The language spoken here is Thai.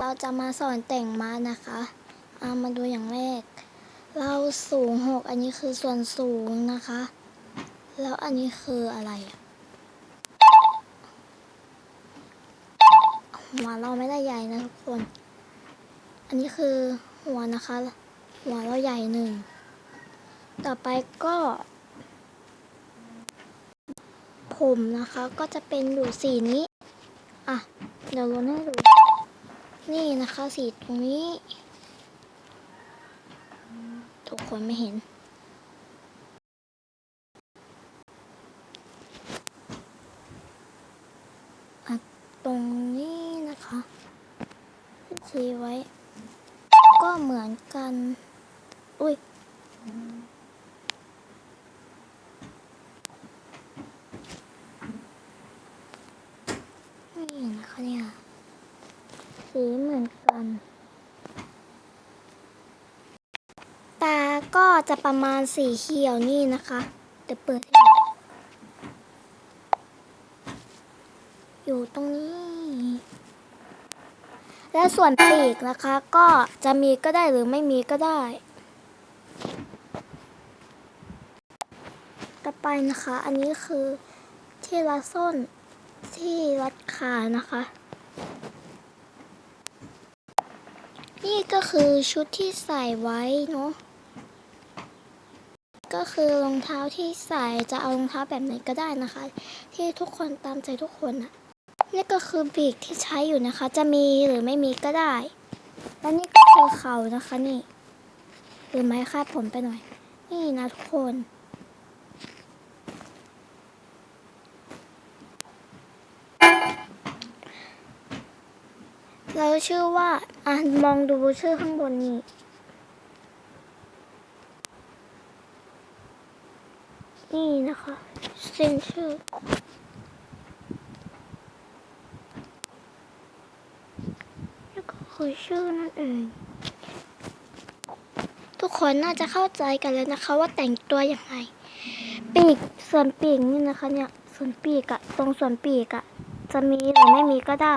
เราจะมาสอนแต่งม้านะคะเอามาดูอย่างแรก เราสูงหกอันนี้คือส่วนสูงนะคะ แล้วอันนี้คืออะไรหัวเราไม่ได้ใหญ่นะทุกคน อันนี้คือหัวนะคะ หัวเราใหญ่หนึ่ง ต่อไปก็ ผมนะคะก็จะเป็นอยู่สีนี้ อะ เดี๋ยวลงให้ดู นี่นะคะสีตรงนี้ ทุกคนไม่เห็น ตรงนี้นะคะสีไว้ ก็เหมือนกัน อุ้ย นี่นะคะเนี่ย สีเหมือนกัน ตาก็จะประมาณสีเขียวนี่นะคะเดี๋ยวเปิดให้อยู่ตรงนี้ และส่วนปีกนะคะ ก็จะมีก็ได้หรือไม่มีก็ได้ ต่อไปนะคะ อันนี้คือที่รัดส้นที่รัดขานะคะ นี่ก็คือชุดที่ใส่ไว้เนาะ ก็คือรองเท้าที่ใส่จะเอารองเท้าแบบไหนก็ได้นะคะ ที่ทุกคนตามใจทุกคนอะนี่ก็คือบีกที่ใช้อยู่นะคะ จะมีหรือไม่มีก็ได้ และนี่ก็คือเข่านะคะนี่หรือไม้คาดผมไปหน่อย นี่นะทุกคน เราชื่อว่าอ่านมองดูชื่อข้างบนนี้นี่นะคะเซ็นชื่อแล้วก็คือชื่อนั่นเอง ทุกคนน่าจะเข้าใจกันแล้วนะคะ ว่าแต่งตัวอย่างไรปีกส่วนปีกนี่นะคะเนี่ยส่วนปีกอะตรงส่วนปีกอะจะมีหรือไม่มีก็ได้